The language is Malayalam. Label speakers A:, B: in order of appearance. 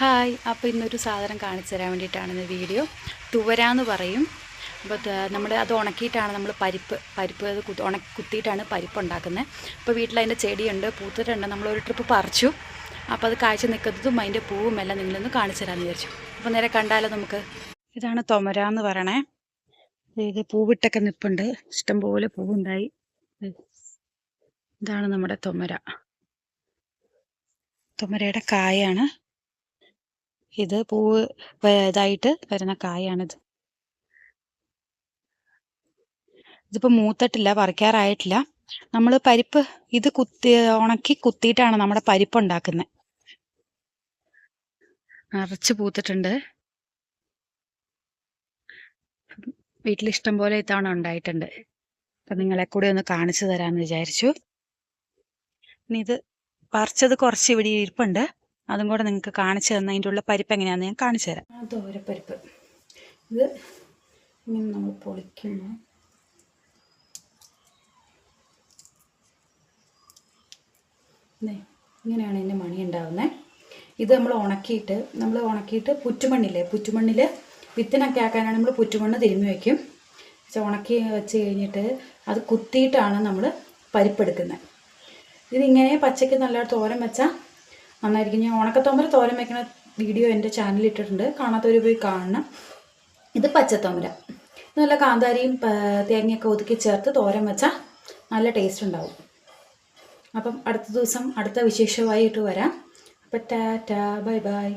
A: ഹായ് അപ്പോൾ ഇന്നൊരു സാധനം കാണിച്ചു തരാൻ വേണ്ടിയിട്ടാണ് ഇന്ന് വീഡിയോ. തുവരാന്ന് പറയും. അപ്പോൾ നമ്മൾ അത് ഉണക്കിയിട്ടാണ് നമ്മൾ പരിപ്പ് പരിപ്പ് അത് കുത്തി ഉണക്കി കുത്തിയിട്ടാണ് പരിപ്പ് ഉണ്ടാക്കുന്നത് അപ്പോൾ വീട്ടിൽ അതിന്റെ ചെടിയുണ്ട് പൂത്തിട്ടുണ്ട്. നമ്മളൊരു ട്രിപ്പ് പറിച്ചു. അപ്പോൾ അത് കാഴ്ച നിൽക്കുന്നതും അതിന്റെ പൂവും എല്ലാം നിങ്ങളൊന്ന് കാണിച്ചു തരാമെന്ന് വിചാരിച്ചു. അപ്പോൾ നേരെ കണ്ടാലോ നമുക്ക്. ഇതാണ് തൊമര എന്ന് പറയണേ ഇത് പൂവിട്ടൊക്കെ നിൽപ്പുണ്ട് ഇഷ്ടംപോലെ പൂവുണ്ടായി. ഇതാണ് നമ്മുടെ തൊമര. തൊമരയുടെ കായാണ്. ഇത് പൂവ് ഇതായിട്ട് വരുന്ന കായാണിത്. ഇതിപ്പോ മൂത്തിട്ടില്ല പറിക്കാറായിട്ടില്ല. നമ്മൾ പരിപ്പ് ഇത് കുത്തി ഉണക്കി കുത്തിയിട്ടാണ് നമ്മുടെ പരിപ്പ് ഉണ്ടാക്കുന്നത് നിറച്ച് പൂത്തിട്ടുണ്ട്. വീട്ടിൽ ഇഷ്ടം പോലെ ഇത്തവണ ഉണ്ടായിട്ടുണ്ട്. അപ്പൊ നിങ്ങളെ കൂടി ഒന്ന് കാണിച്ചു തരാമെന്ന് വിചാരിച്ചു. ഇനി ഇത് പറിച്ചത് കുറച്ച് ഇവിടെ ഇരിപ്പുണ്ട്. അതും കൂടെ നിങ്ങൾക്ക് കാണിച്ചു തന്ന അതിന്റെ ഉള്ള പരിപ്പ് എങ്ങനെയാണെന്ന് ഞാൻ കാണിച്ചു തരാം. തോരപ്പരിപ്പ് ഇത് ഇങ്ങനെ നമ്മൾ പൊളിക്കുന്നു. ഇങ്ങനെയാണ് ഇതിന്റെ മണി ഉണ്ടാവുന്നത് ഇത് നമ്മൾ ഉണക്കിയിട്ട് നമ്മൾ ഉണക്കിയിട്ട് പുറ്റുമണ്ണില്ലേ പുറ്റുമണ്ണിൽ വിത്തിനൊക്കെ ആക്കാനാണ് നമ്മൾ പുറ്റുമണ്ണ് തിരുമ്മി വയ്ക്കും ഉണക്കി വെച്ച് കഴിഞ്ഞിട്ട് അത് കുത്തിയിട്ടാണ് നമ്മൾ പരിപ്പെടുക്കുന്നത് ഇതിങ്ങനെ പച്ചയ്ക്ക് നല്ല തോരം വെച്ചാൽ നന്നായിരിക്കും. ഞാൻ ഉണക്കത്തോമ്പര തോരൻ വയ്ക്കുന്ന വീഡിയോ എന്റെ ചാനലിൽ ഇട്ടിട്ടുണ്ട്. കാണാത്തവർ പോയി കാണണം. ഇത് പച്ചത്തോമര നല്ല കാന്താരിയും തേങ്ങയൊക്കെ ഒതുക്കി ചേർത്ത് തോരൻ വെച്ചാൽ നല്ല ടേസ്റ്റ് ഉണ്ടാവും. അപ്പം അടുത്ത ദിവസം അടുത്ത വിശേഷമായിട്ട് വരാം. അപ്പം ടാറ്റാ ബൈ ബൈ.